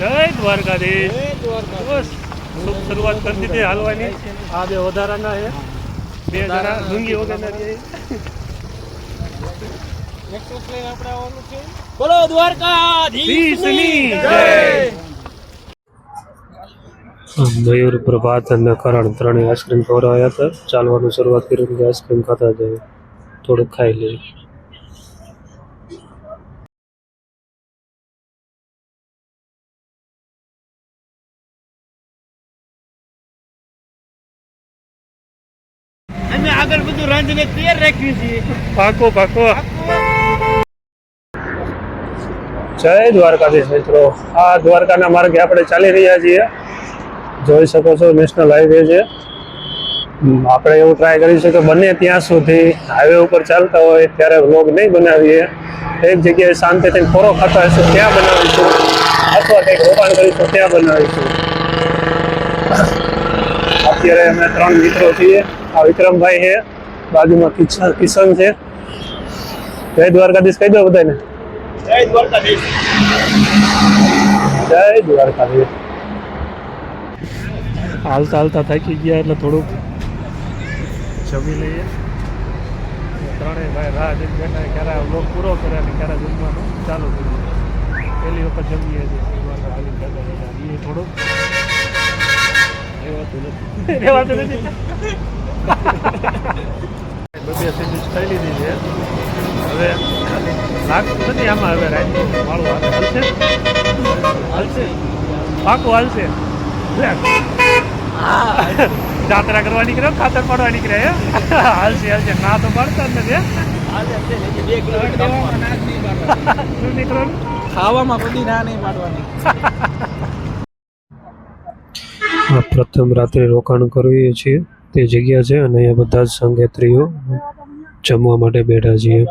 જય દ્વારકાધીશ. બસ શરૂઆત કરી દીધી હાલવાની. આ બે વધારાના છે. બે જણા ડુંગી વગરના છે. બોલો જય. મયુર પ્રભાત અને કરણ ત્રણેય આઈસ્ક્રીમ ખવડાવ્યા હતા. ચાલવાનું શરૂઆત કરી આઈસ્ક્રીમ ખાતા જાય થોડુંક ખાઈ લઈએ. અમે આગળ બધું રાંધીને તૈયાર રાખીએ છીએ પાકો પાકો. જય દ્વારકાધીશ મિત્રો. આ દ્વારકાના માર્ગે આપણે ચાલી રહ્યા છીએ. જોઈ શકો છો નેશનલ હાઈવે છે. આપણે એવું ટ્રાય કરીશું કે બને ત્યાં સુધી હાઈવે ઉપર ચાલતા હોય ત્યારે વ્લોગ નહીં બનાવીએ. એક જગ્યાએ શાંતિથી ખોરો ખાતા હશે ત્યાં બનાવીશું. અથવા કંઈક રોકાણ કરીશું ત્યાં બનાવીશું. અત્યારે અમે ત્રણ મિત્રો છીએ. આ વિક્રમભાઈ છે બાજુમાં કિશન કિશન છે. જય દ્વારકાધીશ કહી દો બધાને. જય દ્વારકાધીશ. જય દ્વારકાધીશ. હાલતા હાલતા થાકી ગયા એટલે થોડુંક જમી લઈએ. ત્રણેય ભાઈ રાહ જોઈને બેઠા. ક્યારે લોક પૂરો કરે અને ક્યારે જમવાનું? ચાલુ કરીએ પહેલી વખત જમીએ છીએ હાલી જતા જતા. એ થોડુંક. રહેવાતું નથી. રહેવાતું નથી. બધી સેન્ડવિચ ખાઈ લીધી છે. હવે લાગતું નથી આમાં હવે રાતનું માળું હાલશે. હાલશે? પાકું હાલશે? જાત્રા કરવા નીકળ્યો ખાતર પાડવા નીકળ્યા હાલશે હાલશે. ના તો પાડતા જ નથી શું નીકળો ખાવામાં બધી ના નહીં પાડવાની. આ પ્રથમ રાત્રે રોકાણ કરીએ છીએ. તે જગ્યા છે અને અહીંયા બધા જ સંગેત્રીઓ જમવા માટે બેઠા છીએ.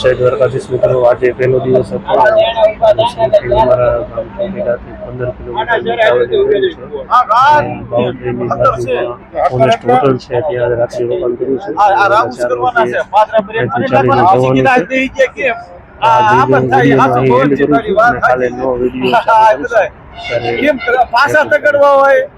જય દ્વારકાધીશ મિત્રો આજે પહેલો દિવસ હતો. અમારા ગામ ચોટીલાથી પંદર કિલોમીટર હોટલ છે. ત્યાં રાત્રે રોકાણ કર્યું છે. પાછા તકડવા હોય?